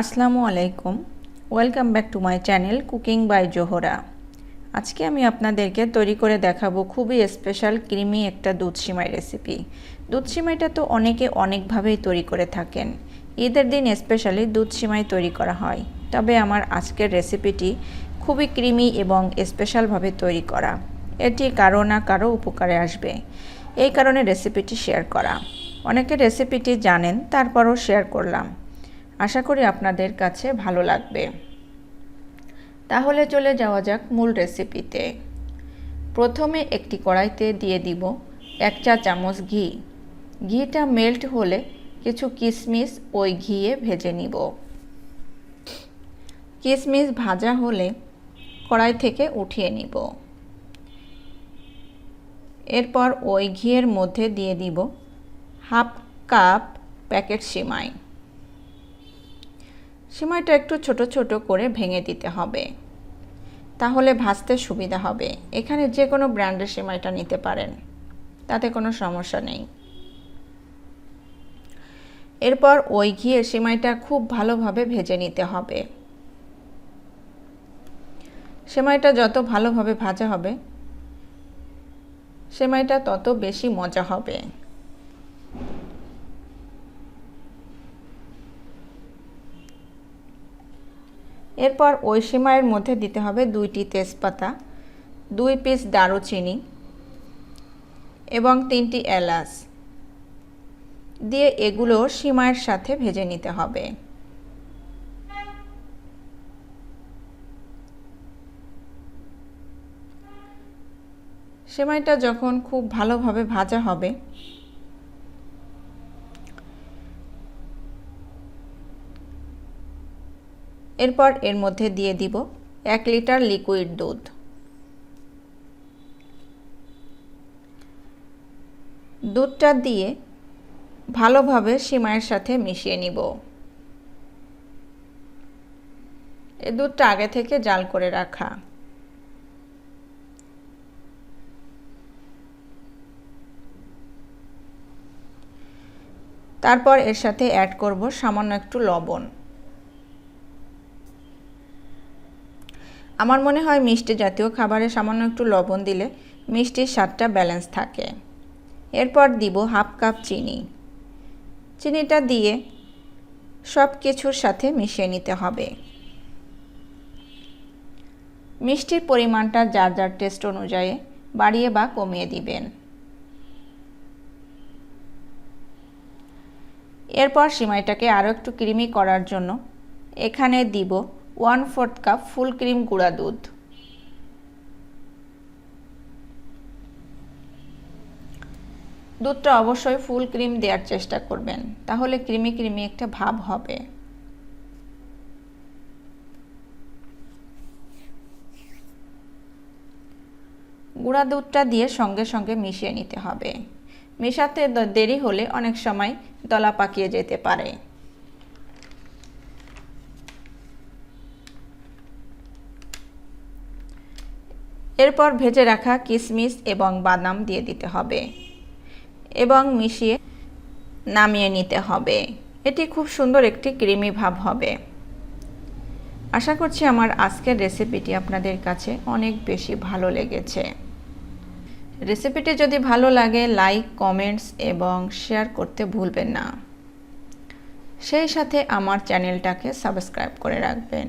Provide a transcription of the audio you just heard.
আসসালামু আলাইকুম। Welcome back to my channel cooking by Zohra আজকে আমি আপনাদেরকে তৈরি করে দেখাবো খুবই স্পেশাল ক্রিমি একটা দুধ সিমাই রেসিপি দুধ সিমাইটা তো অনেকে অনেকভাবেই তৈরি করে থাকেন। ঈদের দিন স্পেশালি দুধ সিমাই তৈরি করা হয়। তবে আমার আজকের রেসিপিটি খুবই ক্রিমি এবং স্পেশালভাবে তৈরি করা। এটি কারও না কারও উপকারে আসবে। এই কারণে রেসিপিটি শেয়ার করা। অনেকে রেসিপিটি জানেন, তারপরও শেয়ার করলাম। আশা করি আপনাদের কাছে ভালো লাগবে। তাহলে চলে যাওয়া যাক মূল রেসিপিতে প্রথমে একটি কড়াইতে দিয়ে দিব এক চা চামচ ঘি। ঘিটা মেল্ট হলে কিছু কিশমিশ ওই ঘিয়ে ভেজে নিব। কিশমিশ ভাজা হলে কড়াই থেকে উঠিয়ে নিব। এরপর ওই ঘিয়ের মধ্যে দিয়ে দিব হাফ কাপ প্যাকেট সিমাই। সিমাইটা একটু ছোট ছোট করে ভেঙে দিতে হবে। তাহলে ভাজতে সুবিধা হবে। এখানে যে কোনো ব্র্যান্ডের সিমাইটা নিতে পারেন। তাতে কোনো সমস্যা নেই। এরপর ওই ঘিয়ে সিমাইটা খুব ভালোভাবে ভেজে নিতে হবে। সেমাইটা যত ভালোভাবে ভাজা হবে, সেমাইটা তত বেশি মজা হবে। এরপর ওই সিমাইয়ের মধ্যে দিতে হবে দুইটি তেজপাতা, দুই পিস দারুচিনি এবং তিনটি এলাচ। দিয়ে এগুলো সিমাইয়ের সাথে ভেজে নিতে হবে। সেমাইটা যখন খুব ভালোভাবে ভাজা হবে এরপর এর মধ্যে দিয়ে দিব এক লিটার লিকুইড দুধ। দুধটা দিয়ে ভালোভাবে সিমাইয়ের সাথে মিশিয়ে নিব। এ দুধটা আগে থেকে জাল করে রাখা। তারপর এর সাথে অ্যাড করব সামান্য একটু লবণ। আমার মনে হয় মিষ্টি জাতীয় খাবারে সামান্য একটু লবণ দিলে মিষ্টির স্বাদটা ব্যালেন্স থাকে। এরপর দিব হাফ কাপ চিনি। চিনিটা দিয়ে সব কিছুর সাথে মিশিয়ে নিতে হবে। মিষ্টির পরিমাণটা যার যার টেস্ট অনুযায়ী বাড়িয়ে বা কমিয়ে দিবেন। এরপর সিমাইটাকে আরও একটু ক্রিমি করার জন্য এখানে দিব one fourth cup full cream গুঁড়া দুধ। দুধটা অবশ্যই ফুল ক্রিম দেওয়ার চেষ্টা করবেন, তাহলে ক্রিমি ক্রিমি একটা ভাব হবে। গুঁড়া দুধটা দিয়ে সঙ্গে সঙ্গে মিশিয়ে নিতে হবে। মেশাতে দেরি হলে অনেক সময় দলা পাকিয়ে যেতে পারে। এরপর ভেজে রাখা কিশমিশ এবং বাদাম দিয়ে দিতে হবে এবং মিশিয়ে নামিয়ে নিতে হবে। এটি খুব সুন্দর একটি ক্রিমি ভাব হবে। আশা করছি আমার আজকের রেসিপিটি আপনাদের কাছে অনেক বেশি ভালো লেগেছে। রেসিপিটি যদি ভালো লাগে, লাইক, কমেন্টস এবং শেয়ার করতে ভুলবেন না। সেই সাথে আমার চ্যানেলটাকে সাবস্ক্রাইব করে রাখবেন।